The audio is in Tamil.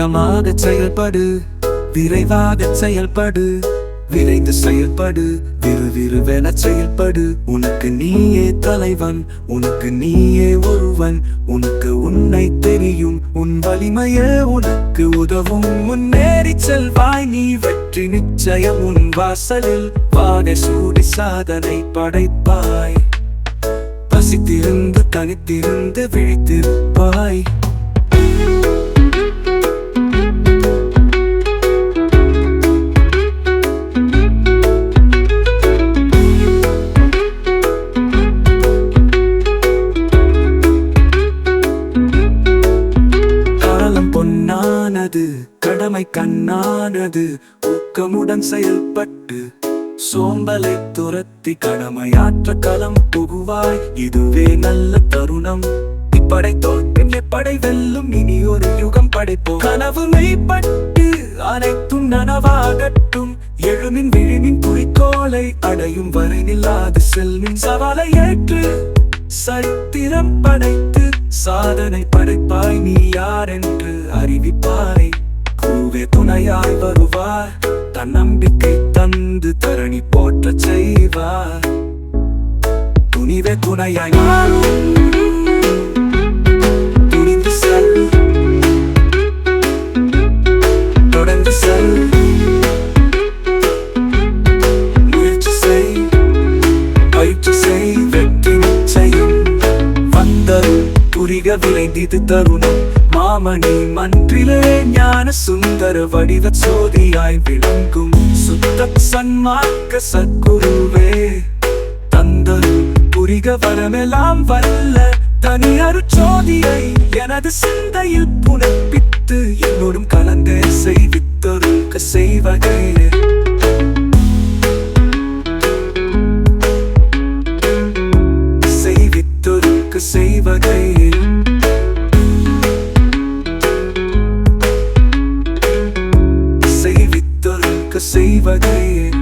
வேகமாக செயல்படு. விரைவாக செயல்படு. விரைந்து செயல்படு. விறுவிறுவென செயல்படு. உனக்கு நீயே தலைவன். உனக்கு நீயே ஒருவன். உனக்கு உன்னை தெரியும். உன் வலிமையே உனக்கு உதவும். முன்னேறி செல்வாய் நீ வெற்றி நிச்சயம் உன் வாசலில். வாட சூடி சாதனை படைப்பாய். பசித்திருந்து தனித்திருந்து விழித்திருப்பாய். பொன்னானது கடமை கண்ணானது ஊக்கமுடன் செயல்பட்டு சோம்பலை துரத்தி கடமையாற்ற களம் புகுவாய். இதுவே நல்ல தருணம். இப்படை பின் எப்படை வெல்லும் இனி ஒரு யுகம் படைப்போம். கனவு மெய்ப்பட்டு அனைத்தும் நனவாகட்டும். எழுமின் விழிமின் குறிக்கோளை அடையும் வரை நில்லாது செல்மின் சவாலை ஏற்று சரித்திரம் படைத்து சாதனை படைப்பாய் நீ யார் என்று தந்து தரணி போற்றச் செய்வார். துணிவே துணையாய் மாறும். துணிந்து செல். தொடர்ந்து செல். முயற்சி செய். பயிற்சி செய். வெற்றி நிச்சயம். வந்தரு புரிக விளைந்திது தருணம். மாமணி மன்றிலே ஞான சுந்தர வடிவ சோதியாய் விளங்கும். சுத்த சன்மார்க்க சத்குருவே தந்தரு புரிக வரமெல்லாம் வல்ல தனி அருச்சோதியை எனது சிந்தையில் புனப்பித்து என்னோடும் கலந்தே செய்வித்தருக்க செய்வகையே செய்வதே